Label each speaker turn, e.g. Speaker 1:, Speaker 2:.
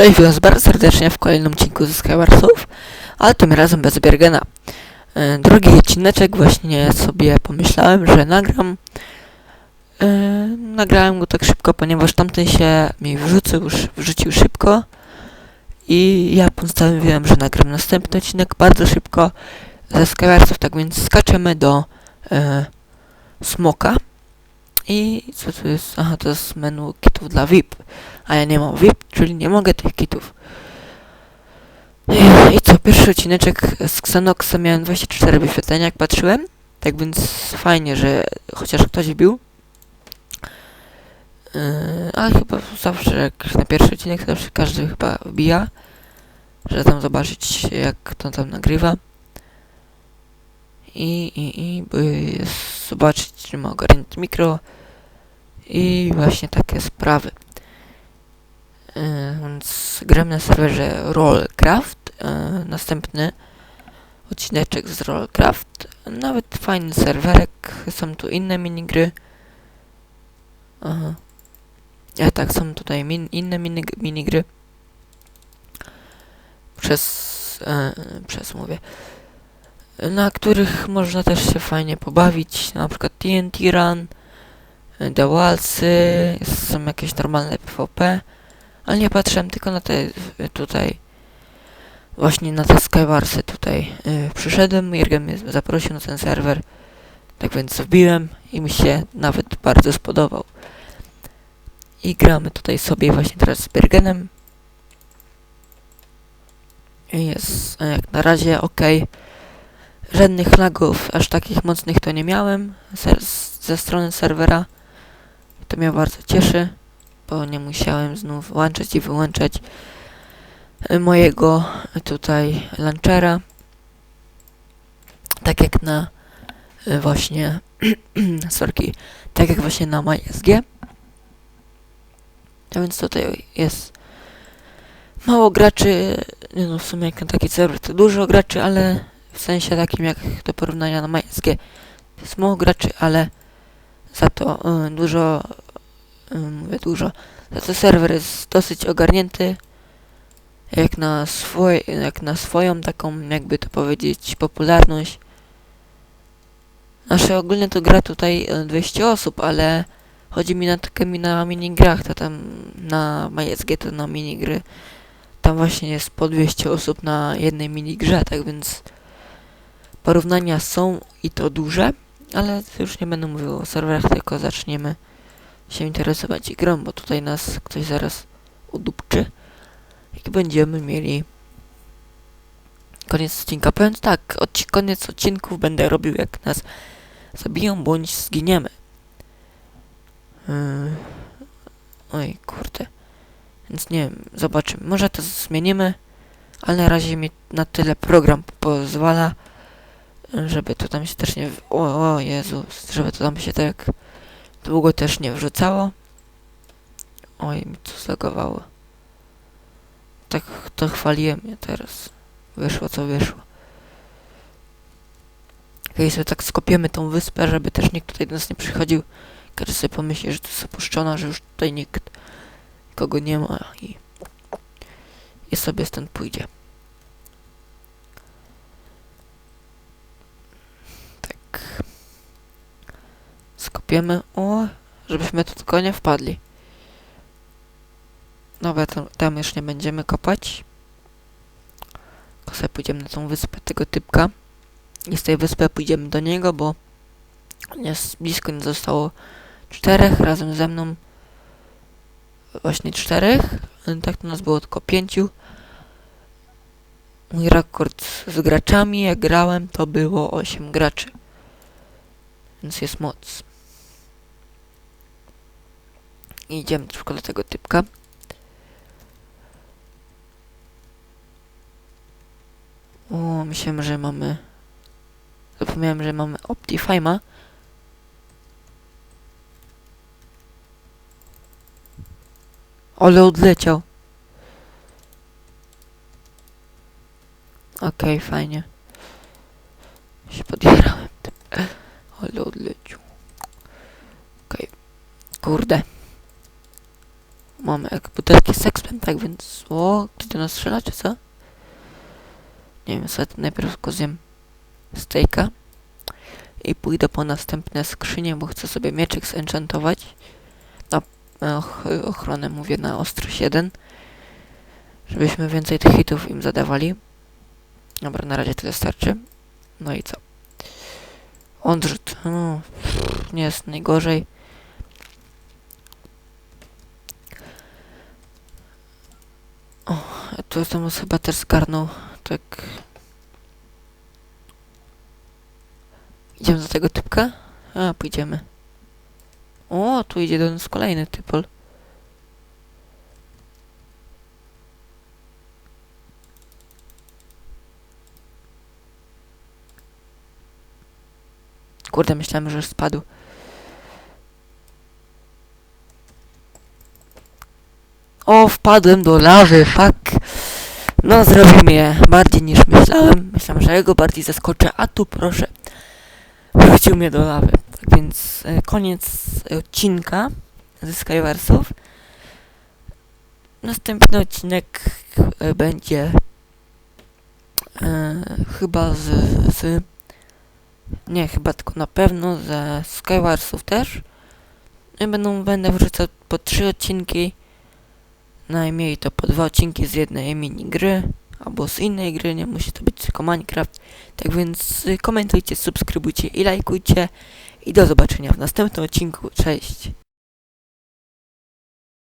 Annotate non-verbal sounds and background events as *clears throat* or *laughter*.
Speaker 1: Cześć, witam bardzo serdecznie w kolejnym odcinku ze Skywarsów, ale tym razem bez Biergena. E, Drugi odcineczek właśnie sobie pomyślałem, że nagram. E, nagrałem go tak szybko, ponieważ tamten się mi wrzucił, wrzucił szybko. I ja postanowiłem, że nagram następny odcinek bardzo szybko ze Skywarsów, tak więc skaczemy do e, Smoka. I co tu jest? Aha, to jest menu kitów dla VIP. A ja nie mam VIP, czyli nie mogę tych kitów. I- co, pierwszy odcineczek z Xenoxa miałem 24 wyświetlenia, jak patrzyłem. Tak więc fajnie, że chociaż ktoś bił. Yy, ale chyba zawsze, jak na pierwszy odcinek, zawsze każdy chyba wbija. Że tam zobaczyć, jak to tam nagrywa. I, i, i by zobaczyć, czy ma ogarnięte mikro. I właśnie takie sprawy. Yy, więc gram na serwerze Rollcraft. Yy, następny odcineczek z Rollcraft. Nawet fajny serwerek. Są tu inne minigry. Aha. A tak, są tutaj min inne mini minigry. Przez, yy, przez mówię. Na których można też się fajnie pobawić. Na przykład TNT Run. The. Są jakieś normalne PvP. Ale nie patrzyłem tylko na te y, tutaj właśnie na te Skywarsy tutaj y, przyszedłem, Jurgen mnie zaprosił na ten serwer tak więc wbiłem i mi się nawet bardzo spodobał i gramy tutaj sobie właśnie teraz z Bergenem I jest jak na razie ok żadnych lagów aż takich mocnych to nie miałem ze strony serwera to mnie bardzo cieszy bo nie musiałem znów włączać i wyłączać e, mojego tutaj launchera. Tak jak na e, właśnie *clears throat* sorki, tak jak właśnie na MySG. A więc tutaj jest mało graczy, no w sumie jak na taki serwer to dużo graczy, ale w sensie takim jak do porównania na MySG jest mało graczy, ale za to y, dużo y, mówię dużo. Za to serwer jest dosyć ogarnięty. Jak na, swój, jak na swoją taką, jakby to powiedzieć, popularność. Nasze ogólnie to gra tutaj e, 200 osób, ale chodzi mi na takimi na minigrach, to tam na MySG to na minigry. Tam właśnie jest po 200 osób na jednej minigrze, tak więc porównania są i to duże, ale już nie będę mówił o serwerach, tylko zaczniemy się interesować grą, bo tutaj nas ktoś zaraz udupczy. Jak będziemy mieli koniec odcinka. Powiem tak, odci koniec odcinków będę robił jak nas zabiją bądź zginiemy. Yy. Oj, kurde. Więc nie wiem, zobaczymy. Może to zmienimy, ale na razie mi na tyle program pozwala, żeby to tam się też nie... O, o Jezus, żeby to tam się tak Długo też nie wrzucało. Oj, mi to zlagowało. Tak to chwaliłem mnie teraz. Wyszło co wyszło. Okej, sobie tak skopiemy tą wyspę, żeby też nikt tutaj do nas nie przychodził. Każdy sobie pomyśli, że to jest opuszczona, że już tutaj nikt kogo nie ma i, i sobie stąd pójdzie. Tak O, żebyśmy tu tylko nie wpadli. Dobra, tam, tam już nie będziemy kopać. Tylko sobie pójdziemy na tą wyspę tego typka. I z tej wyspy pójdziemy do niego, bo jest blisko, nie zostało czterech razem ze mną. Właśnie czterech. Tak to nas było tylko pięciu. Mój rekord z graczami, jak grałem, to było 8 graczy. Więc jest moc. I idziemy tylko do tego typka. O, myślałem, że mamy... Zapomniałem, że mamy Optifime'a. Ale odleciał. Okej, fajnie. Się podjarałem. Ale odleciał. Okej. Kurde. Mamy butelki z tak więc... O, ktoś do nas strzela, czy co? Nie wiem, sobie najpierw tylko zjem stejka. I pójdę po następne skrzynie, bo chcę sobie mieczyk zenchantować. Na e, och, ochronę mówię na ostrość 1. Żebyśmy więcej tych hitów im zadawali. Dobra, na razie tyle starczy. No i co? Odrzut. No, nie jest najgorzej. O, tu tam chyba też zgarnął. Tak. Idziemy do tego typka? A, pójdziemy. O, tu idzie do nas kolejny typol. Kurde, myślałem, że już spadł. O, wpadłem do lawy, fuck. No, zrobimy je bardziej niż myślałem. Myślałem, że jego bardziej zaskoczę, a tu proszę. Wrzucił mnie do lawy. Tak więc e, koniec odcinka ze Skywarsów. Następny odcinek e, będzie e, chyba z, z nie, chyba tylko na pewno ze Skywarsów też. I będą, będę wrzucał po trzy odcinki. Najmniej to po dwa odcinki z jednej minigry. Albo z innej gry, nie musi to być tylko Minecraft. Tak więc y, komentujcie, subskrybujcie i lajkujcie. I do zobaczenia w następnym odcinku. Cześć!